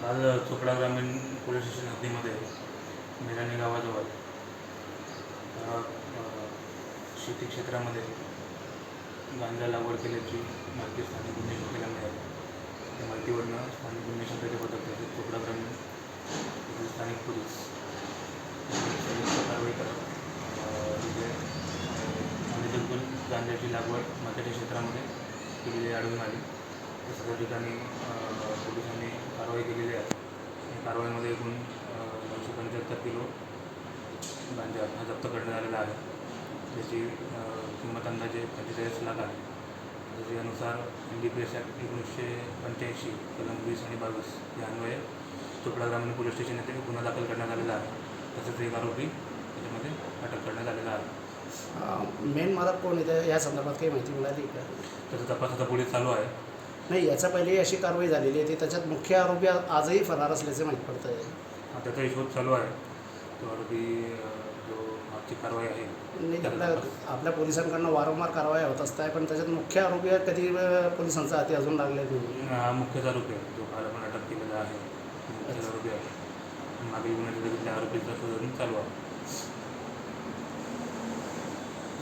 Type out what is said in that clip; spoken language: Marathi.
काल चोपडा ग्रामीण पोलीस स्टेशन हद्दीमध्ये मिराणी गावाजवळ शेती क्षेत्रामध्ये गांजा लागवड केल्याची माहिती स्थानिक गुन्हे शाखेला मिळाली त्या माहितीवरनं स्थानिक गुन्हे शाखेचे पथक तसेच चोपडा ग्रामीण स्थानिक पोलीस कारवाई करत तिथे अनधिकृत गांजाची लागवड मक्याच्या क्षेत्रामध्ये केलेली आढळून आली. तसंच त्या ठिकाणी कारवाई केलेली आहे. या कारवाईमध्ये एकूण दोनशे पंच्याहत्तर किलो गांजा हा जप्त करण्यात आलेला आहे. त्याची किंमत अंदाजे पंचेचाळीस लाख आहे. तर यानुसार N D P S act एकोणीसशे पंच्याऐंशी कलम वीस आणि बावीस या अन्वये चोपडा ग्रामीण पोलीस स्टेशन येथे गुन्हा दाखल करण्यात आलेला आहे. तसेच एक आरोपी त्याच्यामध्ये अटक करण्यात आलेला आहे. मेन मला कोण इथं या संदर्भात काही माहिती मिळाली का? त्याचा तपास आता पुढे चालू आहे. नाही याच्या पहिले अशी कारवाई झालेली आहे. ती त्याच्यात मुख्य आरोपी आजही फरार असल्याचे माहीत पडतं आहे त्याचा शोध चालू आहे. तो आरोपी अ, जो मागची कारवाई आहे नाही आपल्या आपल्या पोलिसांकडनं वारंवार कारवाया होत असतात. पण त्याच्यात मुख्य आरोपी कधी अ, पोलिसांचा हाती अजून लागले नाही. हा मुख्यच आरोपी आहे. जो फार आपण अटक केलेला आहे मुख्यच आरोपी आहे. मागील गुन्ह्याच्या आरोपीचा शोध चालू आहे.